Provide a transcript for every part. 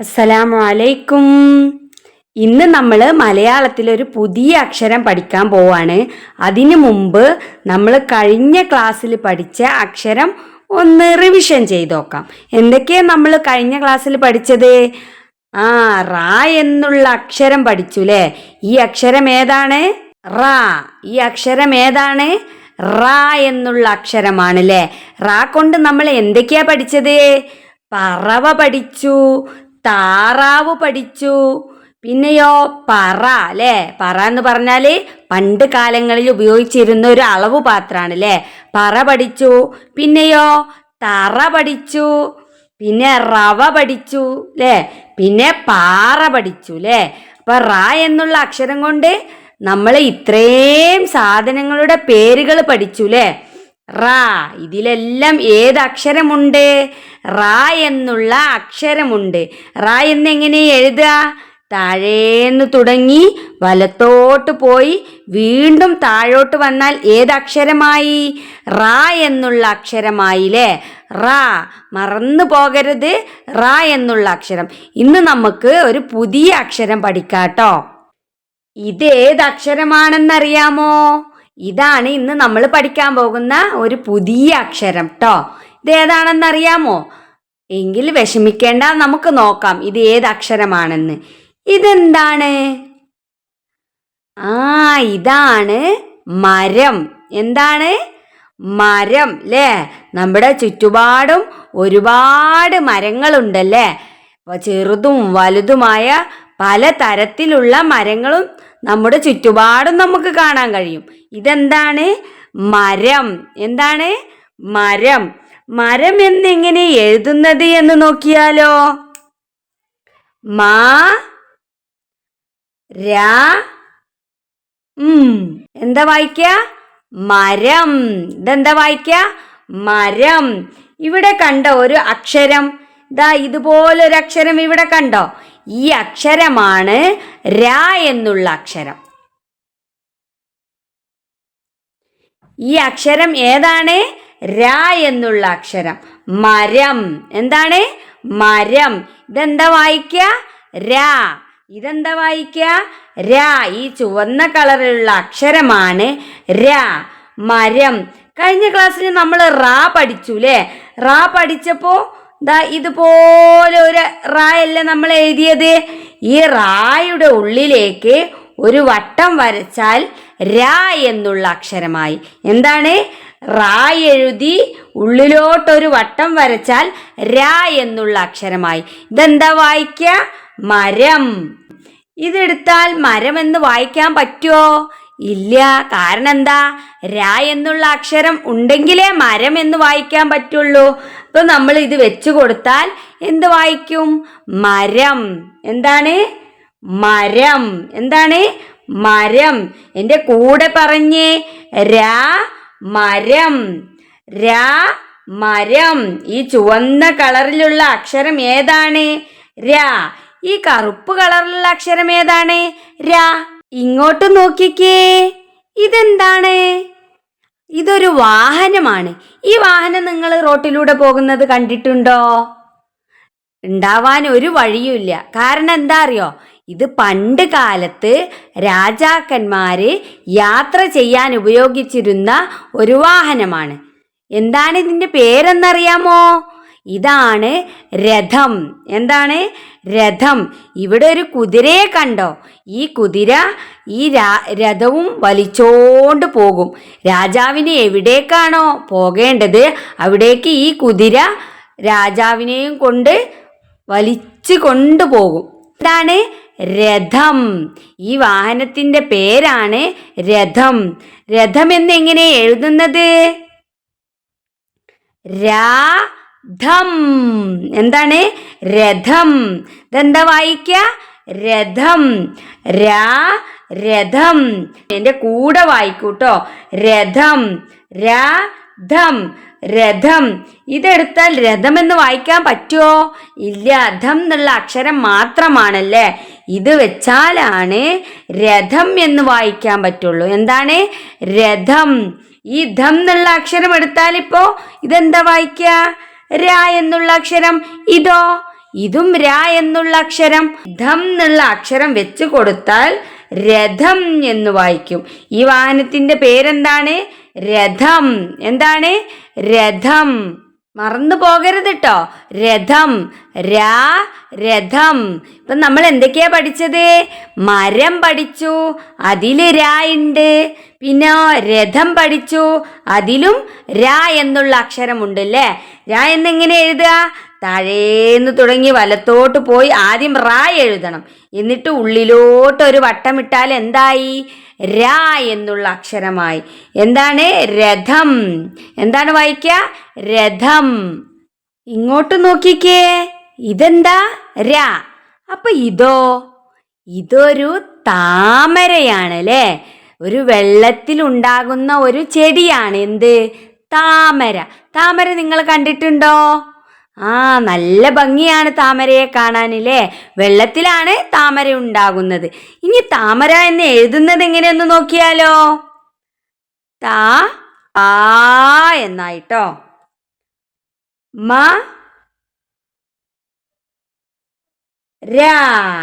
അസ്സലാമു അലൈക്കും ഇന്ന് നമ്മൾ മലയാളത്തിൽ ഒരു പുതിയ അക്ഷരം പഠിക്കാൻ പോവാണ്. അതിനു മുമ്പ് നമ്മൾ കഴിഞ്ഞ ക്ലാസ്സിൽ പഠിച്ച അക്ഷരം ഒന്ന് റിവിഷൻ ചെയ്ത് നോക്കാം എന്തൊക്കെയാണ് നമ്മൾ കഴിഞ്ഞ ക്ലാസ്സിൽ പഠിച്ചത്? ആ റാ എന്നുള്ള അക്ഷരം പഠിച്ചു അല്ലേ ഈ അക്ഷരം ഏതാണ്? റാ. ഈ അക്ഷരം ഏതാണ്? റാ എന്നുള്ള അക്ഷരമാണ് അല്ലേ റാ കൊണ്ട് നമ്മൾ എന്തൊക്കെയാ പഠിച്ചത്? പറവ പഠിച്ചു. താറാവ് പഠിച്ചു. പിന്നെയോ പറ അല്ലേ? പറ എന്ന് പറഞ്ഞാൽ പണ്ട് കാലങ്ങളിൽ ഉപയോഗിച്ചിരുന്ന ഒരു അളവ് പാത്രമാണ് അല്ലേ പറ പഠിച്ചു. പിന്നെയോ തറ പഠിച്ചു. പിന്നെ റവ പഠിച്ചു അല്ലേ? പിന്നെ പാറ പഠിച്ചു അല്ലേ? അപ്പൊ റ എന്നുള്ള അക്ഷരം കൊണ്ട് നമ്മൾ ഇത്രയും സാധനങ്ങളുടെ പേരുകൾ പഠിച്ചു അല്ലേ? റാ. ഇതിലെല്ലാം ഏത് അക്ഷരമുണ്ട് റാ എന്നുള്ള അക്ഷരമുണ്ട്. റാ എന്നെങ്ങനെ എഴുതുക? താഴേന്ന് തുടങ്ങി വലത്തോട്ട് പോയി വീണ്ടും താഴോട്ട് വന്നാൽ ഏത് അക്ഷരമായി റാ എന്നുള്ള അക്ഷരമായില്ലേ? റാ. മറന്നു പോകരുത്. റാ എന്നുള്ള അക്ഷരം. ഇന്ന് നമുക്ക് ഒരു പുതിയ അക്ഷരം പഠിക്കാട്ടോ. ഇത് ഏത് അക്ഷരമാണെന്നറിയാമോ ഇതാണ് ഇന്ന് നമ്മൾ പഠിക്കാൻ പോകുന്ന ഒരു പുതിയ അക്ഷരം ട്ടോ. ഇത് ഏതാണെന്നറിയാമോ? എങ്കിൽ വിഷമിക്കേണ്ട നമുക്ക് നോക്കാം ഇത് ഏത് അക്ഷരമാണെന്ന്. ഇതെന്താണ്? ആ ഇതാണ് മരം. എന്താണ്? മരം അല്ലേ നമ്മുടെ ചുറ്റുപാടും ഒരുപാട് മരങ്ങളുണ്ടല്ലേ? ചെറുതും വലുതുമായ പല തരത്തിലുള്ള മരങ്ങളും നമ്മുടെ ചുറ്റുപാടും നമുക്ക് കാണാൻ കഴിയും. ഇതെന്താണ്? മരം. എന്താണ്? മരം. മരം എന്നെങ്ങനെ എഴുതുന്നത് എന്ന് നോക്കിയാലോ? മാ രാ എന്താ വായിക്ക? മരം. ഇതെന്താ വായിക്ക? മരം. ഇവിടെ കണ്ട ഒരു അക്ഷരം? ദാ ഇതുപോലൊരു അക്ഷരം ഇവിടെ കണ്ടോ? ഈ അക്ഷരമാണ് ര എന്നുള്ള അക്ഷരം. ഈ അക്ഷരം ഏതാണ്? ര എന്നുള്ള അക്ഷരം. മരം. എന്താണ്? മരം. ഇതെന്താ വായിക്കുക? ര. ഇതെന്താ വായിക്കുക? ര. ഈ ചുവന്ന കളറിലുള്ള അക്ഷരമാണ് ര. മരം. കഴിഞ്ഞ ക്ലാസ്സിൽ നമ്മൾ റാ പഠിച്ചു അല്ലേ റാ പഠിച്ചപ്പോ ദാ ഇതുപോലെ ഒരു റായല്ലേ നമ്മൾ എഴുതിയത് ഈ റായുടെ ഉള്ളിലേക്ക് ഒരു വട്ടം വരച്ചാൽ രാ എന്നുള്ള അക്ഷരമായി. എന്താണ്? റാ എഴുതി ഉള്ളിലോട്ടൊരു വട്ടം വരച്ചാൽ രാ എന്നുള്ള അക്ഷരമായി. ഇതെന്താ വായിക്ക? മരം. ഇതെടുത്താൽ മരം എന്ന് വായിക്കാൻ പറ്റുമോ ഇല്ല കാരണം എന്താ രാ എന്നുള്ള അക്ഷരം ഉണ്ടെങ്കിലേ മരം എന്ന് വായിക്കാൻ പറ്റുള്ളൂ. അപ്പൊ നമ്മൾ ഇത് വെച്ചു കൊടുത്താൽ എന്ത് വായിക്കും? മരം. എന്താണ്? മരം. എന്താണ്? മരം. എന്റെ കൂടെ പറഞ്ഞേ രാ മരം. രാ മരം. ഈ ചുവന്ന കളറിലുള്ള അക്ഷരം ഏതാണ്? രാ. ഈ കറുപ്പ് കളറിലുള്ള അക്ഷരം ഏതാണ്? രാ. ഇങ്ങോട്ട് നോക്കിക്കേ. ഇതെന്താണ്? ഇതൊരു വാഹനമാണ്. ഈ വാഹനം നിങ്ങൾ റോട്ടിലൂടെ പോകുന്നത് കണ്ടിട്ടുണ്ടോ? ഉണ്ടാവാൻ ഒരു വഴിയുമില്ല. കാരണം എന്താ അറിയോ? ഇത് പണ്ട് കാലത്ത് രാജാക്കന്മാര് യാത്ര ചെയ്യാൻ ഉപയോഗിച്ചിരുന്ന ഒരു വാഹനമാണ്. എന്താണ് ഇതിന്റെ പേരെന്നറിയാമോ? ഇതാണ് രഥം. എന്താണ്? രഥം. ഇവിടെ ഒരു കുതിരയെ കണ്ടോ? ഈ കുതിര ഈ രഥവും വലിച്ചോണ്ട് പോകും. രാജാവിന് എവിടേക്കാണോ പോകേണ്ടത് അവിടേക്ക് ഈ കുതിര രാജാവിനെയും കൊണ്ട് വലിച്ചു കൊണ്ടുപോകും എന്താണ്? രഥം. ഈ വാഹനത്തിന്റെ പേരാണ് രഥം. രഥം എന്ന് എങ്ങനെ എഴുതുന്നത്? രാധം എന്താണ്? രഥം. ഇതെന്താ വായിക്ക? രഥം. രാ രഥം. എന്റെ കൂടെ വായിക്കൂട്ടോ. രഥം. രാധം രഥം. ഇതെടുത്താൽ രഥം എന്ന് വായിക്കാൻ പറ്റുമോ ഇല്ല ധം എന്നുള്ള അക്ഷരം മാത്രമാണല്ലേ? ഇത് വെച്ചാലാണ് രഥം എന്ന് വായിക്കാൻ പറ്റുള്ളൂ. എന്താണ്? രഥം. ഈ ധം എന്നുള്ള അക്ഷരം എടുത്താൽ ഇപ്പോ ഇതെന്താ വായിക്ക? രാ എന്നുള്ള അക്ഷരം ഇതോ? ഇതും രാ എന്നുള്ള അക്ഷരം. ധം എന്നുള്ള അക്ഷരം വെച്ച് കൊടുത്താൽ രഥം എന്ന് വായിക്കും. ഈ വാഹനത്തിന്റെ പേരെന്താണ്? രഥം. എന്താണ്? രഥം. മറന്നു പോകരുത് കേട്ടോ രഥം രാ രഥം. ഇപ്പം നമ്മൾ എന്തൊക്കെയാ പഠിച്ചത്? മരം പഠിച്ചു അതിൽ രാ ഉണ്ട്. പിന്നെ രഥം പഠിച്ചു അതിലും രാ എന്നുള്ള അക്ഷരമുണ്ട് അല്ലേ? രാ എന്നെങ്ങനെ എഴുതുക? താഴേന്ന് തുടങ്ങി വലത്തോട്ട് പോയി ആദ്യം റാ എഴുതണം. എന്നിട്ട് ഉള്ളിലോട്ട് ഒരു വട്ടമിട്ടാൽ എന്തായി? രാ എന്നുള്ള അക്ഷരമായി. എന്താണ്? രഥം. എന്താണ് വായിക്കുക? രഥം. ഇങ്ങോട്ട് നോക്കിക്കേ. ഇതെന്താ? ര. അപ്പൊ ഇതോ? ഇതൊരു താമരയാണ് അല്ലേ? ഒരു വെള്ളത്തിൽ ഉണ്ടാകുന്ന ഒരു ചെടിയാണ്. എന്ത്? താമര. താമര നിങ്ങൾ കണ്ടിട്ടുണ്ടോ? ആ നല്ല ഭംഗിയാണ് താമരയെ കാണാനില്ലേ? വെള്ളത്തിലാണ് താമര ഉണ്ടാകുന്നത്. ഇനി താമര എന്ന് എഴുതുന്നത് എങ്ങനെയൊന്ന് നോക്കിയാലോ? താ ആ എന്നായിട്ടോ. മ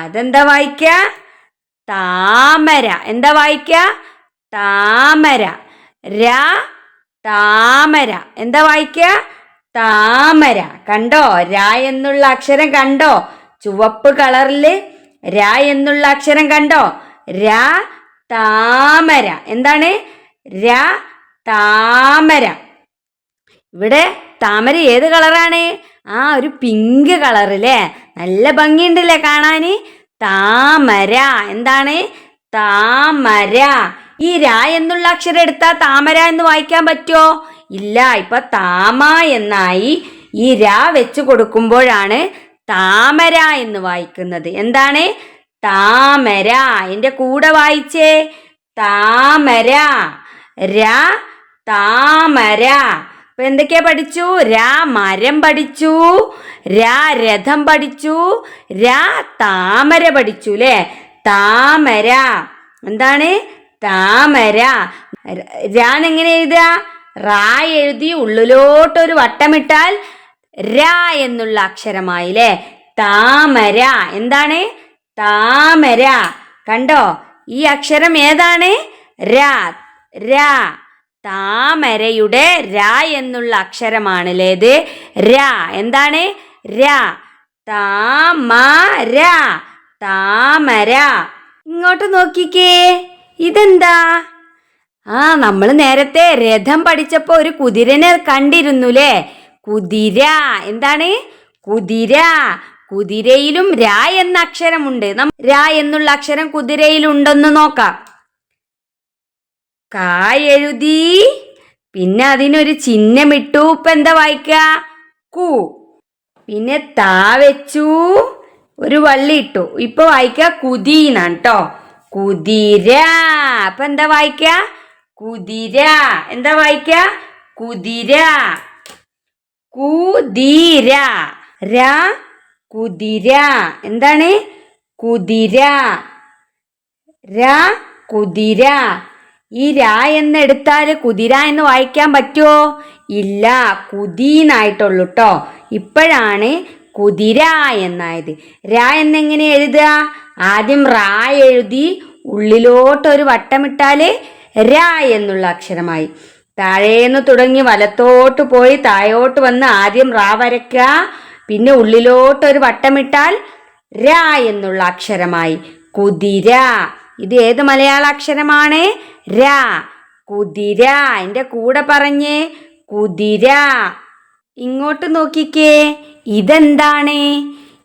അതെന്താ വായിക്ക? താമര. എന്താ വായിക്ക? താമര. രാ താമര. എന്താ വായിക്ക? താമര. കണ്ടോ? രാ എന്നുള്ള അക്ഷരം കണ്ടോ? ചുവപ്പ് കളറിൽ രാ എന്നുള്ള അക്ഷരം കണ്ടോ? രാ താമര. എന്താണ്? രാ താമര. ഇവിടെ താമര ഏത് കളറാണ്? ആ ഒരു പിങ്ക് കളറില്ലേ നല്ല ഭംഗിയുണ്ടല്ലേ കാണാന്? താമര. എന്താണ്? താമര. ഈ രാ എന്നുള്ള അക്ഷരം എടുത്താൽ താമര എന്ന് വായിക്കാൻ പറ്റുമോ ഇല്ല ഇപ്പൊ താമ എന്നായി ഈ രാ വെച്ച് കൊടുക്കുമ്പോഴാണ് താമര എന്ന് വായിക്കുന്നത്. എന്താണ്? താമര. എന്റെ കൂടെ വായിച്ചേ. താമര. രാ താമര. ഇപ്പൊ എന്തൊക്കെയാ പഠിച്ചു? രാ മരം പഠിച്ചു രാ രഥം പഠിച്ചു രാ താമര പഠിച്ചു അല്ലേ താമര. എന്താണ്? താമര. രാൻ എങ്ങനെ എഴുതുക? റാ എഴുതി ഉള്ളിലോട്ടൊരു വട്ടമിട്ടാൽ രാ എന്നുള്ള അക്ഷരമായില്ലേ? താമര. എന്താണ്? താമര. കണ്ടോ? ഈ അക്ഷരം ഏതാണ്? രാ. രാ. താമരയുടെ രാ എന്നുള്ള അക്ഷരമാണ് ഇത്? രാ. എന്താണ്? രാ. താമര. താമര. ഇങ്ങോട്ട് നോക്കിക്കേ. ഇതെന്താ? ആ നമ്മൾ നേരത്തെ രഥം പഠിച്ചപ്പോ ഒരു കുതിരനെ കണ്ടിരുന്നുല്ലേ കുതിര എന്താണ്? കുതിര. കുതിരയിലും രാ എന്ന അക്ഷരമുണ്ട്. രാ എന്നുള്ള അക്ഷരം കുതിരയിലുണ്ടെന്ന് നോക്കാം. കാ എഴുതി പിന്നെ അതിനൊരു ചിഹ്നമിട്ടു. ഇപ്പൊ എന്താ വായിക്ക? കു. പിന്നെ താ വെച്ചു ഒരു വള്ളി ഇട്ടു. ഇപ്പൊ വായിക്ക കുതിന്നാണ് കേട്ടോ കുതിര. അപ്പൊ എന്താ വായിക്ക? കുതിര. എന്താ വായിക്ക? കുതിര. കുതിര. ര കുതിര. എന്താണ്? കുതിര. ര കുതിര. ഈ രാ എന്നെടുത്താൽ കുതിര എന്ന് വായിക്കാൻ പറ്റുമോ ഇല്ല കുതിന്നായിട്ടുള്ളൂ കേട്ടോ ഇപ്പോഴാണ് കുതിര എന്നായത്. രാ എന്നെങ്ങനെ എഴുതുക? ആദ്യം റാ എഴുതി ഉള്ളിലോട്ടൊരു വട്ടമിട്ടാൽ രാ എന്നുള്ള അക്ഷരമായി. താഴേന്ന് തുടങ്ങി വലത്തോട്ട് പോയി താഴോട്ട് വന്ന് ആദ്യം റാ വരയ്ക്കുക. പിന്നെ ഉള്ളിലോട്ട് ഉള്ളിലോട്ടൊരു വട്ടമിട്ടാൽ ര എന്നുള്ള അക്ഷരമായി. കുതിര. ഇത് ഏത് മലയാള അക്ഷരമാണ്? ര. കുതിര. എന്റെ കൂടെ പറഞ്ഞേ. കുതിര. ഇങ്ങോട്ട് നോക്കിക്കേ. ഇതെന്താണ്?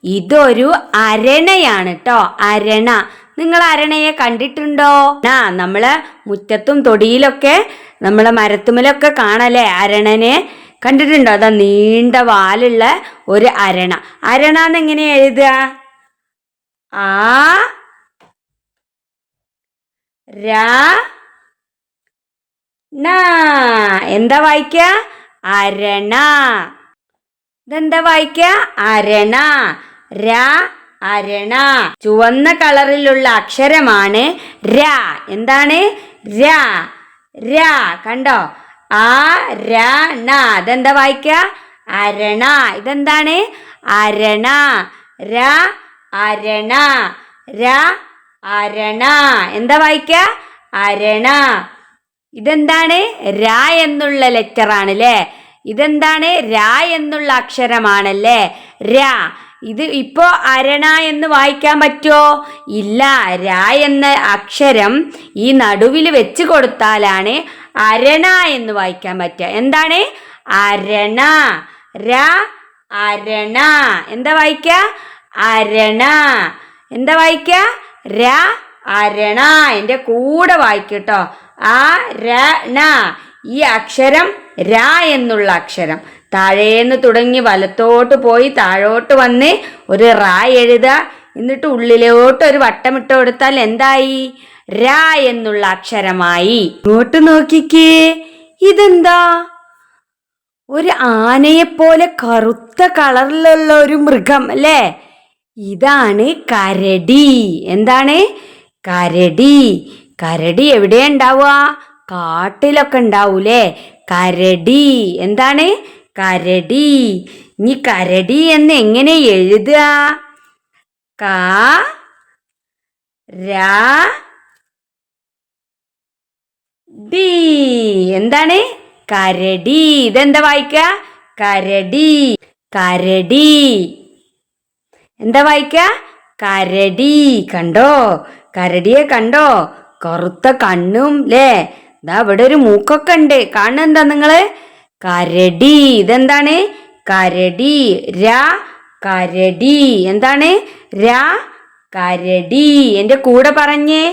ഇതൊരു അരണയാണ് കേട്ടോ അരണ. നിങ്ങൾ അരണയെ കണ്ടിട്ടുണ്ടോ? ആ നമ്മൾ മുറ്റത്തും തൊടിയിലൊക്കെ നമ്മളെ മരത്തുമലൊക്കെ കാണല്ലേ അരണനെ? കണ്ടിട്ടുണ്ടോ? അതാ നീണ്ട വാലുള്ള ഒരു അരണ. അരണ എന്നെങ്ങനെ എഴുതുക? ആ എന്താ വായിക്ക? അരണ. ഇതെന്താ വായിക്ക? അരണ. രാ അരണ. ചുവന്ന കളറിലുള്ള അക്ഷരമാണ് ര. എന്താണ്? ര. ര. കണ്ടോ? ആ ര ന അതെന്താ വായിക്ക? അരണ. ഇതെന്താണ്? അരണ. ര അരണ. ര അരണ. എന്താ വായിക്ക? അരണ. ഇതെന്താണ്? ര എന്നുള്ള ലെറ്റർ ആണ് അല്ലേ ഇതെന്താണ്? ര എന്നുള്ള അക്ഷരമാണല്ലേ? ര. ഇത് ഇപ്പോ അരണ എന്ന് വായിക്കാൻ പറ്റുമോ ഇല്ല ര എന്ന അക്ഷരം ഈ നടുവിൽ വെച്ച് കൊടുത്താലാണ് അരണ എന്ന് വായിക്കാൻ പറ്റുക. എന്താണ്? അരണ. ര അരണ. എന്താ വായിക്ക അരണ. എന്താ വായിക്ക ര അരണ. എന്റെ കൂടെ വായിക്കട്ടോ ആ രണ ഈ അക്ഷരം ര എന്നുള്ള അക്ഷരം. താഴേന്ന് തുടങ്ങി വലത്തോട്ട് പോയി താഴോട്ട് വന്ന് ഒരു റാ എഴുതുക എന്നിട്ട് ഉള്ളിലോട്ട് ഒരു വട്ടമിട്ട് കൊടുത്താൽ എന്തായി? ര എന്നുള്ള അക്ഷരമായി. ഇങ്ങോട്ട് നോക്കിക്കേ. ഇതെന്താ? ഒരു ആനയെപ്പോലെ കറുത്ത കളറിലുള്ള ഒരു മൃഗം അല്ലേ? ഇതാണ് കരടി. എന്താണ്? കരടി. കരടി എവിടെ ഉണ്ടാവുക? കാട്ടിലൊക്കെ ഉണ്ടാവൂലേ? കരടി. എന്താണ്? കരടി. ഇനി കരടി എന്ന് എങ്ങനെ എഴുതുക? ക രാ ഡി. എന്താണ്? കരടി. ഇതെന്താ വായിക്ക? കരടി. കരടി. എന്താ വായിക്ക? കരടി. കണ്ടോ? കരടിയെ കണ്ടോ? കറുത്ത കണ്ണും ലേ ഇതാ ഇവിടെ ഒരു മൂക്കൊക്കെ ഉണ്ട്. കാണുന്നെന്താ നിങ്ങൾ? കരടി. ഇതെന്താണ്? കരടി. ര കരടി. എന്താണ്? ര കരടി. എന്റെ കൂടെ പറഞ്ഞേ.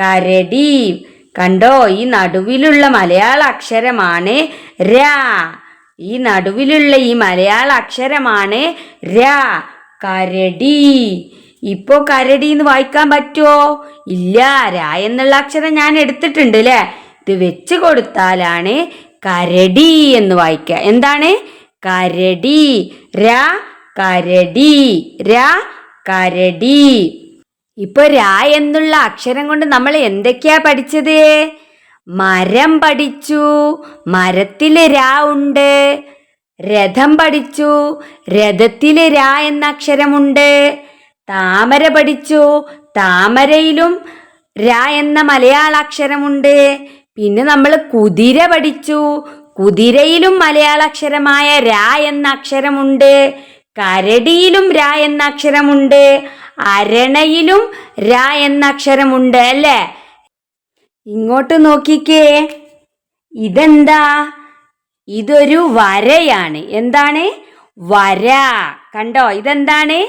കരടി. കണ്ടോ? ഈ നടുവിലുള്ള മലയാള അക്ഷരമാണ് ര. ഈ നടുവിലുള്ള ഈ മലയാള അക്ഷരമാണ് ര. കരടി. ഇപ്പോ കരടി എന്ന് വായിക്കാൻ പറ്റുമോ ഇല്ല. ര എന്നുള്ള അക്ഷരം ഞാൻ എടുത്തിട്ടുണ്ട് അല്ലേ ഇത് വെച്ച് കൊടുത്താലാണ് കരടി എന്ന് വായിക്കുക. എന്താണ്? കരടി. ര കരടി. ര കരടി. ഇപ്പൊ രാ എന്നുള്ള അക്ഷരം കൊണ്ട് നമ്മൾ എന്തൊക്കെയാ പഠിച്ചത്? മരം പഠിച്ചു. മരത്തിൽ രാ ഉണ്ട്. രഥം പഠിച്ചു. രഥത്തിൽ രാ എന്ന അക്ഷരമുണ്ട്. താമര പഠിച്ചു. താമരയിലും രാ എന്ന മലയാള അക്ഷരമുണ്ട്. പിന്നെ നമ്മൾ കുതിര പഠിച്ചു. കുതിരയിലും മലയാള അക്ഷരമായ ര എന്ന അക്ഷരമുണ്ട്. കരടിയിലും ര എന്ന അക്ഷരമുണ്ട്. അരണയിലും ര എന്ന അക്ഷരമുണ്ട് അല്ലേ? ഇങ്ങോട്ട് നോക്കിക്കേ. ഇതെന്താ? ഇതൊരു വരയാണ്. എന്താണ്? വര. കണ്ടോ? ഇതെന്താണ്?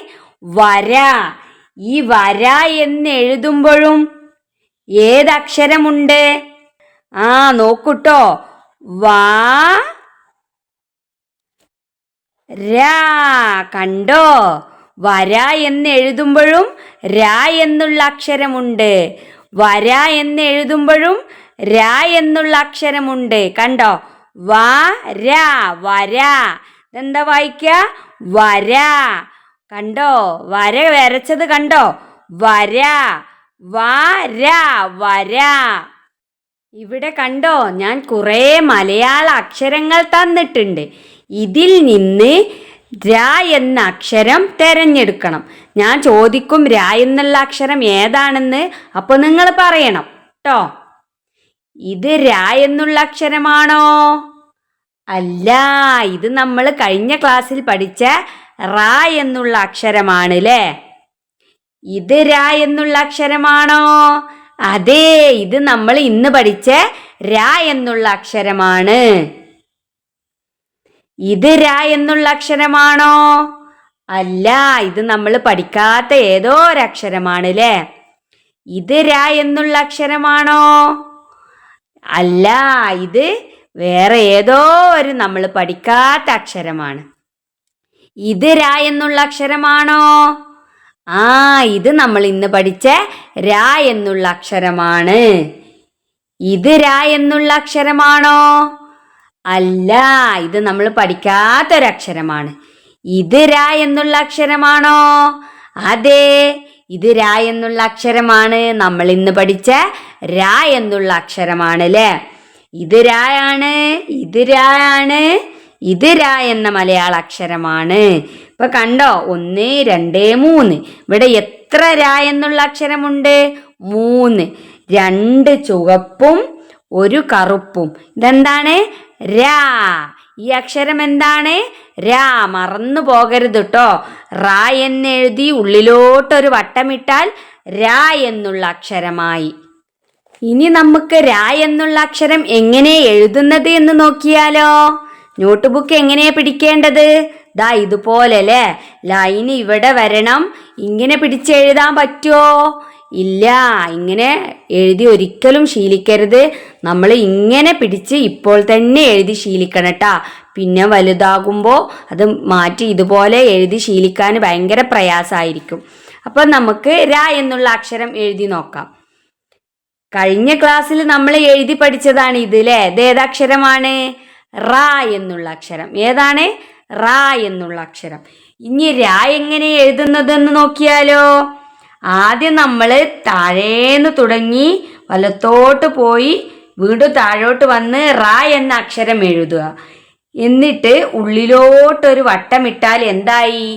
വര. ഈ വര എന്ന് എഴുതുമ്പോഴും ഏതക്ഷരമുണ്ട് ആ നോക്കൂട്ടോ. വാ രാ കണ്ടോ? വര എന്ന് എഴുതുമ്പോഴും രാ എന്നുള്ള അക്ഷരമുണ്ട്. വര എന്ന് എഴുതുമ്പോഴും രാ എന്നുള്ള അക്ഷരമുണ്ട്. കണ്ടോ? വാ രാ വര. എന്താ വായിക്ക? വര. കണ്ടോ? വര വരച്ചത് കണ്ടോ? വര. വര വര. ഇവിടെ കണ്ടോ ഞാൻ കുറേ മലയാള അക്ഷരങ്ങൾ തന്നിട്ടുണ്ട്. ഇതിൽ നിന്ന് ര എന്ന അക്ഷരം തിരഞ്ഞെടുക്കണം. ഞാൻ ചോദിക്കും ര എന്നുള്ള അക്ഷരം ഏതാണെന്ന്? അപ്പോൾ നിങ്ങൾ പറയണം കേട്ടോ ഇത് ര എന്നുള്ള അക്ഷരമാണോ? അല്ല ഇത് നമ്മൾ കഴിഞ്ഞ ക്ലാസ്സിൽ പഠിച്ച റ എന്നുള്ള അക്ഷരമാണ് അല്ലേ ഇത് ര എന്നുള്ള അക്ഷരമാണോ? അതെ ഇത് നമ്മൾ ഇന്ന് പഠിച്ച ര എന്നുള്ള അക്ഷരമാണ്. ഇത് ര എന്നുള്ള അക്ഷരമാണോ? അല്ല ഇത് നമ്മൾ പഠിക്കാത്ത ഏതോ ഒരു അക്ഷരമാണ് അല്ലേ ഇത് ര എന്നുള്ള അക്ഷരമാണോ? അല്ല ഇത് വേറെ ഏതോ ഒരു നമ്മൾ പഠിക്കാത്ത അക്ഷരമാണ്. ഇത് ര എന്നുള്ള അക്ഷരമാണോ? ആ ഇത് നമ്മൾ ഇന്ന് പഠിച്ച രാ എന്നുള്ള അക്ഷരമാണ്. ഇത് രാ എന്നുള്ള അക്ഷരമാണോ? അല്ല ഇത് നമ്മൾ പഠിക്കാത്തൊരക്ഷരമാണ്. ഇത് രാ എന്നുള്ള അക്ഷരമാണോ? അതെ ഇത് രാ എന്നുള്ള അക്ഷരമാണ്. നമ്മൾ ഇന്ന് പഠിച്ച രാ എന്നുള്ള അക്ഷരമാണ് അല്ലേ ഇത് ആണ് ഇത് രായാണ് ഇത് രാ എന്ന മലയാള അക്ഷരമാണ്. ഇപ്പൊ കണ്ടോ? ഒന്ന് രണ്ട് മൂന്ന്. ഇവിടെ എത്ര രാ എന്നുള്ള അക്ഷരമുണ്ട്? മൂന്ന്. രണ്ട് ചുവപ്പും ഒരു കറുപ്പും. ഇതെന്താണ്? രാ. ഈ അക്ഷരം എന്താണ്? രാ. മറന്നു പോകരുത് കേട്ടോ റാ എന്നെഴുതി ഉള്ളിലോട്ടൊരു വട്ടമിട്ടാൽ രാ എന്നുള്ള അക്ഷരമായി. ഇനി നമുക്ക് രാ എന്നുള്ള അക്ഷരം എങ്ങനെ എഴുതുന്നത് എന്ന് നോക്കിയാലോ? നോട്ട് ബുക്ക് എങ്ങനെയാ പിടിക്കേണ്ടത്? ദാ ഇതുപോലെ അല്ലേ ലൈൻ ഇവിടെ വരണം. ഇങ്ങനെ പിടിച്ചെഴുതാൻ പറ്റുമോ ഇല്ല ഇങ്ങനെ എഴുതി ഒരിക്കലും ശീലിക്കരുത്. നമ്മൾ ഇങ്ങനെ പിടിച്ച് ഇപ്പോൾ തന്നെ എഴുതി ശീലിക്കണം കേട്ടാ പിന്നെ വലുതാകുമ്പോൾ അത് മാറ്റി ഇതുപോലെ എഴുതി ശീലിക്കാൻ ഭയങ്കര പ്രയാസമായിരിക്കും അപ്പം നമുക്ക് ര എന്നുള്ള അക്ഷരം എഴുതി നോക്കാം. കഴിഞ്ഞ ക്ലാസ്സിൽ നമ്മൾ എഴുതി പഠിച്ചതാണ് ഇത് അല്ലേ ഇത് ഏതക്ഷരമാണ് റാ എന്നുള്ള അക്ഷരം. ഏതാണ്? റ എന്നുള്ള അക്ഷരം. ഇനി രാ എങ്ങനെ എഴുതുന്നതെന്ന് നോക്കിയാലോ? ആദ്യം നമ്മൾ താഴേന്ന് തുടങ്ങി വലത്തോട്ട് പോയി വീണ്ടും താഴോട്ട് വന്ന് റ എന്ന അക്ഷരം എഴുതുക. എന്നിട്ട് ഉള്ളിലോട്ടൊരു വട്ടമിട്ടാൽ എന്തായി?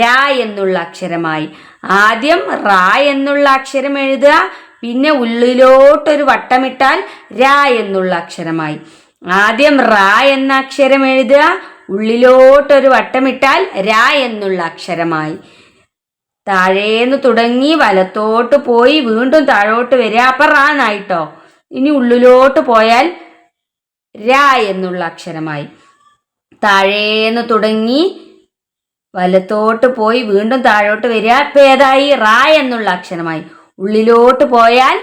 രാ എന്നുള്ള അക്ഷരമായി. ആദ്യം റ എന്നുള്ള അക്ഷരം എഴുതുക. പിന്നെ ഉള്ളിലോട്ടൊരു വട്ടമിട്ടാൽ രാ എന്നുള്ള അക്ഷരമായി. ആദ്യം റാ എന്ന അക്ഷരം എഴുതുക. ഉള്ളിലോട്ടൊരു വട്ടമിട്ടാൽ രാ എന്നുള്ള അക്ഷരമായി. താഴേന്ന് തുടങ്ങി വലത്തോട്ട് പോയി വീണ്ടും താഴോട്ട് വരിക. അപ്പൊ റാ എന്നായിട്ടോ? ഇനി ഉള്ളിലോട്ട് പോയാൽ രാ എന്നുള്ള അക്ഷരമായി. താഴേന്ന് തുടങ്ങി വലത്തോട്ട് പോയി വീണ്ടും താഴോട്ട് വരിക. ഇപ്പം ഏതായി? റാ എന്നുള്ള അക്ഷരമായി. ഉള്ളിലോട്ട് പോയാൽ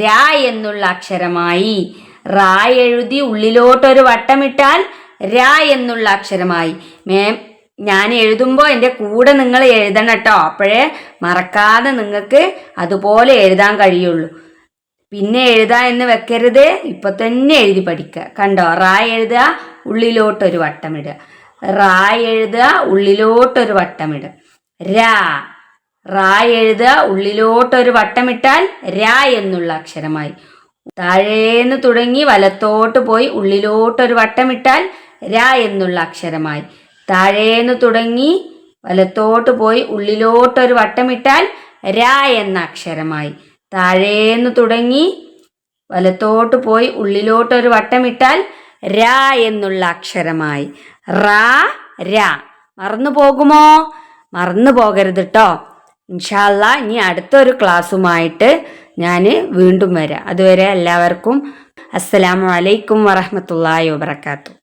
രാ എന്നുള്ള അക്ഷരമായി. റാ എഴുതി ഉള്ളിലോട്ടൊരു വട്ടമിട്ടാൽ രാ എന്നുള്ള അക്ഷരമായി. മേം ഞാൻ എഴുതുമ്പോൾ എന്റെ കൂടെ നിങ്ങൾ എഴുതണം കേട്ടോ അപ്പോഴേ മറക്കാതെ നിങ്ങൾക്ക് അതുപോലെ എഴുതാൻ കഴിയുള്ളൂ. പിന്നെ എഴുതാ എന്ന് വെക്കരുത്. ഇപ്പൊ തന്നെ എഴുതി പഠിക്കുക കണ്ടോ? റാ എഴുതുക ഉള്ളിലോട്ടൊരു വട്ടമിടുക റാ എഴുതുക ഉള്ളിലോട്ടൊരു വട്ടമിടുക രാ. റാ എഴുതുക ഉള്ളിലോട്ടൊരു വട്ടമിട്ടാൽ രാ എന്നുള്ള അക്ഷരമായി. താഴേന്ന് തുടങ്ങി വലത്തോട്ട് പോയി ഉള്ളിലോട്ടൊരു വട്ടമിട്ടാൽ ര എന്നുള്ള അക്ഷരമായി. താഴേന്ന് തുടങ്ങി വലത്തോട്ട് പോയി ഉള്ളിലോട്ടൊരു വട്ടമിട്ടാൽ ര എന്ന അക്ഷരമായി. താഴേന്ന് തുടങ്ങി വലത്തോട്ട് പോയി ഉള്ളിലോട്ടൊരു വട്ടമിട്ടാൽ ര എന്നുള്ള അക്ഷരമായി. റാ ര. മറന്നു പോകുമോ? മറന്നു പോകരുത് കേട്ടോ ഇൻഷാല്ല ഇനി അടുത്തൊരു ക്ലാസ്സുമായിട്ട് ഞാൻ വീണ്ടും വരാം. അതുവരെ എല്ലാവർക്കും അസ്സലാമു അലൈക്കും വാബർക്കാത്തു വബർക്കാത്തു